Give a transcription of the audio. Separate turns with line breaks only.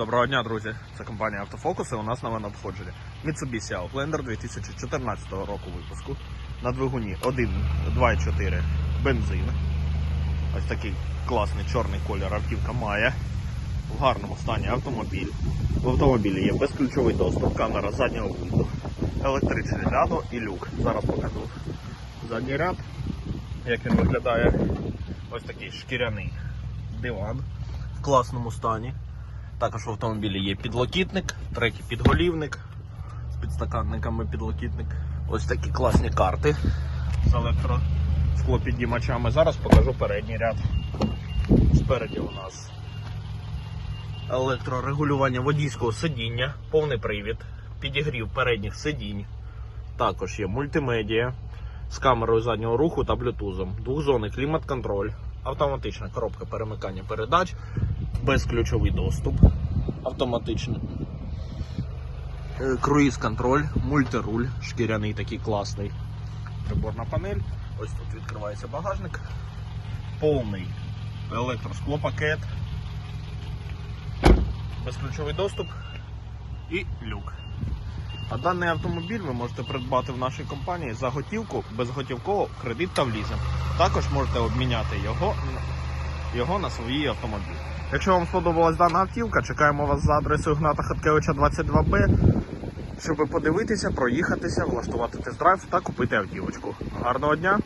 Доброго дня, друзі! Це компанія Автофокус і у нас нове надходження. Mitsubishi Outlander 2014 року випуску на двигуні 1.2.4 бензин. Ось такий класний чорний колір автівка має. В гарному стані автомобіль. В автомобілі є безключовий доступ, камера заднього виду, електричне ляду і люк. Зараз покажу задній ряд, як він виглядає. Ось такий шкіряний диван в класному стані. Також в автомобілі є підлокітник, третій підголівник з підстаканниками підлокітник. Ось такі класні карти з електросклопідіймачами. Зараз покажу передній ряд. Спереді у нас електрорегулювання водійського сидіння, повний привід, підігрів передніх сидінь. Також є мультимедіа з камерою заднього руху та блютузом, двохзонний клімат-контроль, автоматична коробка перемикання передач, безключовий доступ, автоматичний. Е, Круїз-контроль, мультируль, шкіряний такий класний. Приборна панель. Ось тут відкривається багажник. Повний електросклопакет. Безключовий доступ і люк. А даний автомобіль ви можете придбати в нашій компанії за готівку, безготівково, кредит та в. Також можете обміняти його, його на свій автомобіль. Якщо вам сподобалась дана автівка, чекаємо вас за адресою Гната Хаткевича 22Б, щоб подивитися, проїхатися, влаштувати тест-драйв та купити автівочку. Гарного дня!